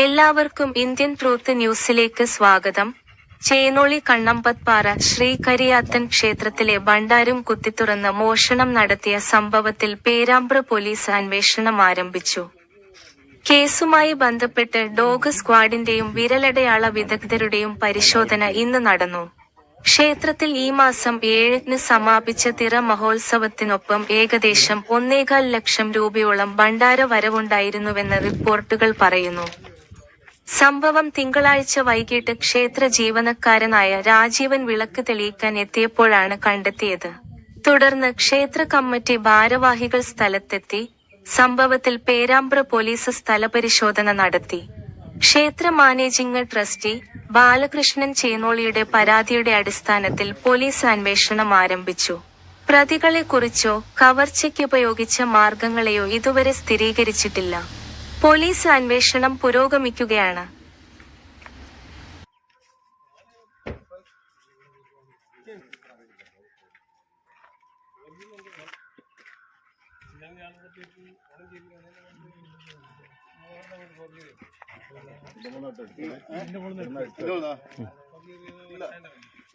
എല്ലാവർക്കും Indian truth ന്യൂസിലേക്ക് സ്വാഗതം. ചേനോളി കണ്ണമ്പത്പാറ ശ്രീ കരിയാത്തൻ ക്ഷേത്രത്തിലെ ഭണ്ഡാരം കുത്തിത്തുറന്ന് മോഷണം നടത്തിയ സംഭവത്തിൽ പേരാമ്പ്ര പോലീസ് അന്വേഷണം ആരംഭിച്ചു. കേസുമായി ബന്ധപ്പെട്ട് ഡോഗ് സ്ക്വാഡിന്റെയും വിരലടയാള വിദഗ്ധരുടെയും പരിശോധന ഇന്ന് നടന്നു. ക്ഷേത്രത്തിൽ ഈ മാസം ഏഴിന് സമാപിച്ച തിറ മഹോത്സവത്തിനൊപ്പം ഏകദേശം ഒന്നേകാൽ ലക്ഷം രൂപയോളം ഭണ്ഡാര വരവുണ്ടായിരുന്നുവെന്ന് റിപ്പോർട്ടുകൾ പറയുന്നു. സംഭവം തിങ്കളാഴ്ച വൈകിട്ട് ക്ഷേത്ര ജീവനക്കാരനായ രാജീവൻ വിളക്ക് തെളിയിക്കാൻ എത്തിയപ്പോഴാണ് കണ്ടെത്തിയത്. തുടർന്ന് ക്ഷേത്ര കമ്മിറ്റി ഭാരവാഹികൾ സ്ഥലത്തെത്തി സംഭവത്തിൽ പേരാമ്പ്ര പോലീസ് സ്ഥലപരിശോധന നടത്തി. ക്ഷേത്ര മാനേജിംഗ് ട്രസ്റ്റി ബാലകൃഷ്ണൻ ചേനോളിയുടെ പരാതിയുടെ അടിസ്ഥാനത്തിൽ പോലീസ് അന്വേഷണം ആരംഭിച്ചു. പ്രതികളെക്കുറിച്ചോ കവർച്ചയ്ക്കുപയോഗിച്ച മാർഗങ്ങളെയോ ഇതുവരെ സ്ഥിരീകരിച്ചിട്ടില്ല. പോലീസ് അന്വേഷണം പുരോഗമിക്കുകയാണ്.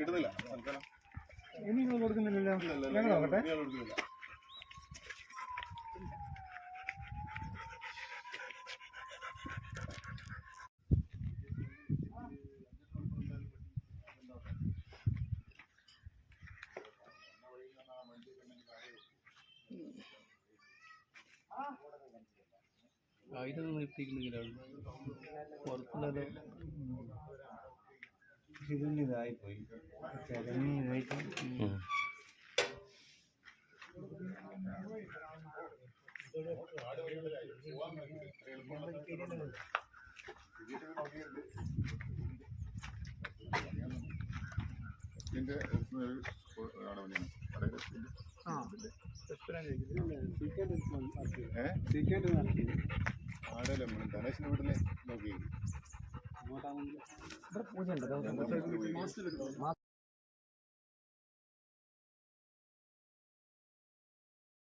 ഇടുന്നില്ല. കൊടുക്കുന്നില്ലല്ലോ. ഞങ്ങൾ നോക്കട്ടെ. ആയുധം നിർത്തിയിരുന്നെങ്കിലാണ് പുറത്തുള്ള ഇതിന് ഇതായിപ്പോയി. ചരഞ്ഞ് ഇതായിട്ട്. ഇതിന്റെ ഒരു ఆడలే మనం గణేష్ని విడలే మాకు పూజ